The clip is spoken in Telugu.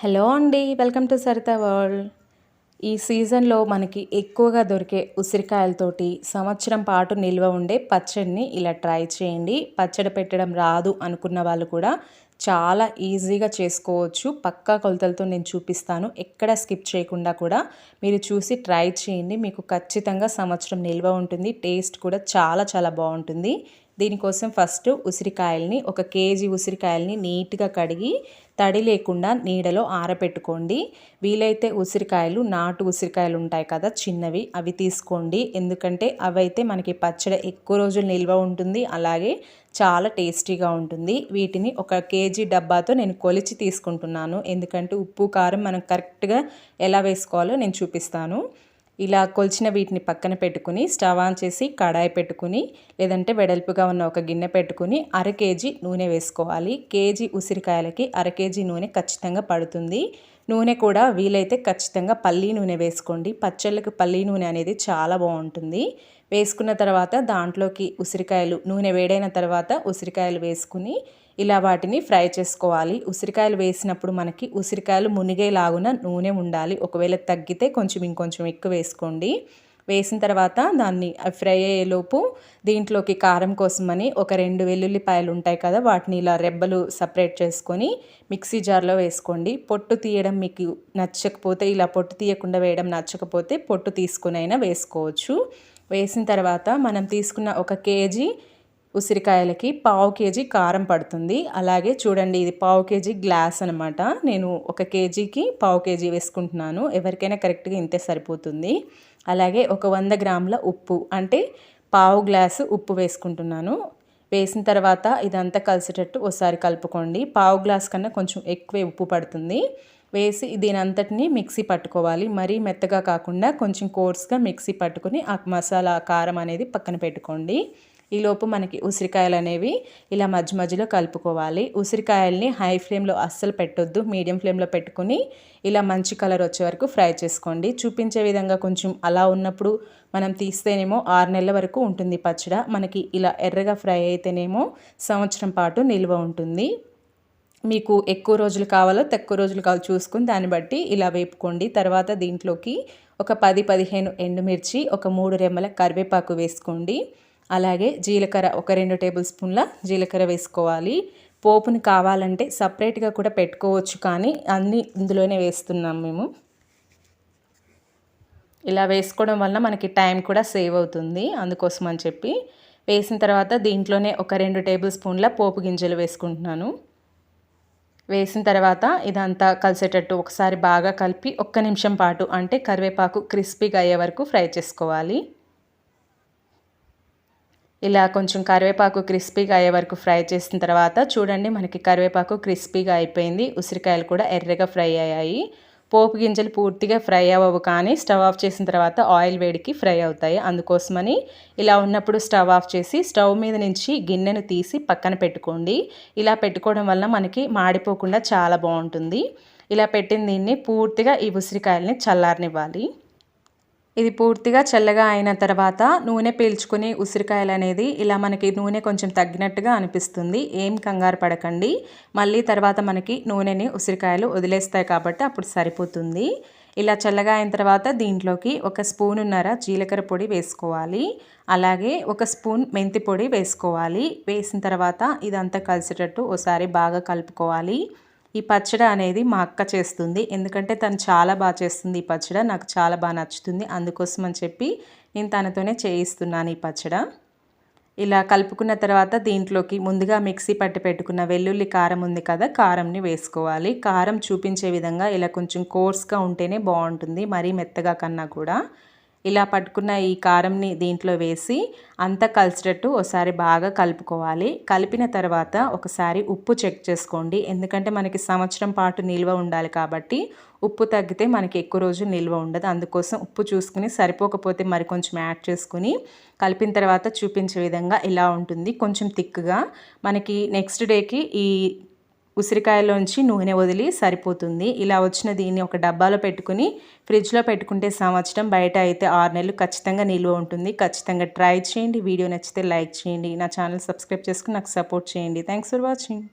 హలో అండి వెల్కమ్ టు సరిత వరల్డ్. ఈ సీజన్లో మనకి ఎక్కువగా దొరికే ఉసిరికాయలతోటి సంవత్సరం పాటు నిల్వ ఉండే పచ్చడిని ఇలా ట్రై చేయండి. పచ్చడి పెట్టడం రాదు అనుకున్న వాళ్ళు కూడా చాలా ఈజీగా చేసుకోవచ్చు. పక్కా కొలతలతో నేను చూపిస్తాను. ఎక్కడ స్కిప్ చేయకుండా కూడా మీరు చూసి ట్రై చేయండి. మీకు ఖచ్చితంగా సంవత్సరం నిల్వ ఉంటుంది. టేస్ట్ కూడా చాలా చాలా బాగుంటుంది. దీనికోసం ఫస్ట్ ఉసిరికాయల్ని ఒక కేజీ ఉసిరికాయల్ని నీట్గా కడిగి తడి లేకుండా నీడలో ఆరబెట్టుకోండి వీలైతే ఉసిరికాయలు నాటు ఉసిరికాయలు ఉంటాయి కదా చిన్నవి అవి తీసుకోండి. ఎందుకంటే అవైతే మనకి పచ్చడి ఎక్కువ రోజులు నిల్వ ఉంటుంది అలాగే చాలా టేస్టీగా ఉంటుంది. వీటిని ఒక కేజీ డబ్బాతో నేను కొలిచి తీసుకుంటున్నాను. ఎందుకంటే ఉప్పు కారం మనం కరెక్ట్గా ఎలా వేసుకోవాలో నేను చూపిస్తాను. ఇలా కొలిచిన వీటిని పక్కన పెట్టుకుని స్టవ్ ఆన్ చేసి కడాయి పెట్టుకుని లేదంటే వెడల్పుగా ఉన్న ఒక గిన్నె పెట్టుకుని అర కేజీ నూనె వేసుకోవాలి. కేజీ ఉసిరికాయలకి అర కేజీ నూనె ఖచ్చితంగా పడుతుంది. నూనె కూడా వీలైతే ఖచ్చితంగా పల్లీ నూనె వేసుకోండి. పచ్చళ్ళకి పల్లీ నూనె అనేది చాలా బాగుంటుంది. వేసుకున్న తర్వాత దాంట్లోకి ఉసిరికాయలు నూనె వేడైన తర్వాత ఉసిరికాయలు వేసుకుని ఇలా వాటిని ఫ్రై చేసుకోవాలి. ఉసిరికాయలు వేసినప్పుడు మనకి ఉసిరికాయలు మునిగేలాగున నూనె ఉండాలి. ఒకవేళ తగ్గితే కొంచెం ఇంకొంచెం ఎక్కువ వేసుకోండి. వేసిన తర్వాత దాన్ని ఫ్రై అయ్యేలోపు దీంట్లోకి కారం కోసమని ఒక రెండు వెల్లుల్లిపాయలు ఉంటాయి కదా వాటిని ఇలా రెబ్బలు సపరేట్ చేసుకొని మిక్సీ జార్లో వేసుకోండి. పొట్టు తీయడం మీకు నచ్చకపోతే ఇలా పొట్టు తీయకుండా వేయడం నచ్చకపోతే పొట్టు తీసుకునైనా వేసుకోవచ్చు. వేసిన తర్వాత మనం తీసుకున్న ఒక కేజీ ఉసిరికాయలకి పావు కేజీ కారం పడుతుంది. అలాగే చూడండి ఇది పావు కేజీ గ్లాస్ అనమాట నేను ఒక కేజీకి పావు కేజీ వేసుకుంటున్నాను. ఎవరికైనా కరెక్ట్గా ఇంతే సరిపోతుంది. అలాగే ఒక వంద గ్రాముల ఉప్పు అంటే పావు గ్లాసు ఉప్పు వేసుకుంటున్నాను. వేసిన తర్వాత ఇదంతా కలిసేటట్టు ఒకసారి కలుపుకోండి. పావు గ్లాస్ కన్నా కొంచెం ఎక్కువే ఉప్పు పడుతుంది. వేసి దీని అంతటిని మిక్సీ పట్టుకోవాలి. మరీ మెత్తగా కాకుండా కొంచెం కోర్స్గా మిక్సీ పట్టుకుని ఆ మసాలా కారం అనేది పక్కన పెట్టుకోండి. ఈలోపు మనకి ఉసిరికాయలు అనేవి ఇలా మధ్య మధ్యలో కలుపుకోవాలి. ఉసిరికాయల్ని హై ఫ్లేమ్లో అస్సలు పెట్టొద్దు. మీడియం ఫ్లేమ్లో పెట్టుకుని ఇలా మంచి కలర్ వచ్చే వరకు ఫ్రై చేసుకోండి. చూపించే విధంగా కొంచెం అలా ఉన్నప్పుడు మనం తీస్తేనేమో ఆరు నెలల వరకు ఉంటుంది పచ్చడ. మనకి ఇలా ఎర్రగా ఫ్రై అయితేనేమో సంవత్సరం పాటు నిల్వ ఉంటుంది. మీకు ఎక్కువ రోజులు కావాలో తక్కువ రోజులు కావాలో చూసుకుని దాన్ని బట్టి ఇలా వేపుకోండి. తర్వాత దీంట్లోకి ఒక పది పదిహేను ఎండుమిర్చి ఒక మూడు రెమ్మల కరివేపాకు వేసుకోండి. అలాగే జీలకర్ర ఒక రెండు టేబుల్ స్పూన్ల జీలకర్ర వేసుకోవాలి. పోపుని కావాలంటే సపరేట్గా కూడా పెట్టుకోవచ్చు కానీ అన్నీ ఇందులోనే వేస్తున్నాం మేము. ఇలా వేసుకోవడం వల్ల మనకి టైం కూడా సేవ్ అవుతుంది అందుకోసం అని చెప్పి. వేసిన తర్వాత దీంట్లోనే ఒక రెండు టేబుల్ స్పూన్ల పోపు గింజలు వేసుకుంటున్నాను. వేసిన తర్వాత ఇదంతా కలిసేటట్టు ఒకసారి బాగా కలిపి ఒక్క నిమిషం పాటు అంటే కరివేపాకు క్రిస్పీగా అయ్యే వరకు ఫ్రై చేసుకోవాలి. ఇలా కొంచెం కరివేపాకు క్రిస్పీగా అయ్యే వరకు ఫ్రై చేసిన తర్వాత చూడండి మనకి కరివేపాకు క్రిస్పీగా అయిపోయింది. ఉసిరికాయలు కూడా ఎర్రగా ఫ్రై అయ్యాయి. పోపు గింజలు పూర్తిగా ఫ్రై అవ్వవు కానీ స్టవ్ ఆఫ్ చేసిన తర్వాత ఆయిల్ వేడికి ఫ్రై అవుతాయి. అందుకోసమని ఇలా ఉన్నప్పుడు స్టవ్ ఆఫ్ చేసి స్టవ్ మీద నుంచి గిన్నెను తీసి పక్కన పెట్టుకోండి. ఇలా పెట్టుకోవడం వల్ల మనకి మాడిపోకుండా చాలా బాగుంటుంది. ఇలా పెట్టిన దీన్ని పూర్తిగా ఈ ఉసిరికాయలని చల్లారనివ్వాలి. ఇది పూర్తిగా చల్లగా అయిన తర్వాత నూనె పీల్చుకుని ఉసిరికాయలు అనేది ఇలా మనకి నూనె కొంచెం తగ్గినట్టుగా అనిపిస్తుంది. ఏం కంగారు పడకండి. మళ్ళీ తర్వాత మనకి నూనెని ఉసిరికాయలు వదిలేస్తాయి కాబట్టి అప్పుడు సరిపోతుంది. ఇలా చల్లగా అయిన తర్వాత దీంట్లోకి ఒక స్పూన్ ఉన్నర జీలకర్ర పొడి వేసుకోవాలి. అలాగే ఒక స్పూన్ మెంతి పొడి వేసుకోవాలి. వేసిన తర్వాత ఇదంతా కలిసేటట్టు ఒకసారి బాగా కలుపుకోవాలి. ఈ పచ్చడి అనేది మా అక్క చేస్తుంది. ఎందుకంటే తను చాలా బాగా చేస్తుంది ఈ పచ్చడి. నాకు చాలా బాగా నచ్చుతుంది. అందుకోసం అని చెప్పి నేను తనతోనే చేయిస్తున్నాను ఈ పచ్చడి. ఇలా కలుపుకున్న తర్వాత దీంట్లోకి ముందుగా మిక్సీ పట్టి పెట్టుకున్న వెల్లుల్లి కారం ఉంది కదా కారంని వేసుకోవాలి. కారం చూపించే విధంగా ఇలా కొంచెం కోర్స్గా ఉంటేనే బాగుంటుంది. మరీ మెత్తగా కన్నా కూడా. ఇలా పట్టుకున్న ఈ కారంని దీంట్లో వేసి అంతా కలిసేటట్టు ఒకసారి బాగా కలుపుకోవాలి. కలిపిన తర్వాత ఒకసారి ఉప్పు చెక్ చేసుకోండి. ఎందుకంటే మనకి సంవత్సరం పాటు నిల్వ ఉండాలి కాబట్టి ఉప్పు తగ్గితే మనకి ఎక్కువ రోజు నిల్వ ఉండదు. అందుకోసం ఉప్పు చూసుకుని సరిపోకపోతే మరి కొంచెం యాడ్ చేసుకుని కలిపిన తర్వాత చూపించే విధంగా ఇలా ఉంటుంది. కొంచెం థిక్గా మనకి నెక్స్ట్ డేకి ఈ ఉసిరికాయలోంచి నూనె వదిలి సరిపోతుంది. ఇలా వచ్చిన దీన్ని ఒక డబ్బాలో పెట్టుకుని ఫ్రిడ్జ్లో పెట్టుకుంటే సంవత్సరం బయట అయితే ఆరు నెలలు ఖచ్చితంగా నిల్వ ఉంటుంది. ఖచ్చితంగా ట్రై చేయండి. వీడియో నచ్చితే లైక్ చేయండి. నా ఛానల్ సబ్స్క్రైబ్ చేసుకుని నాకు సపోర్ట్ చేయండి. Thanks for watching.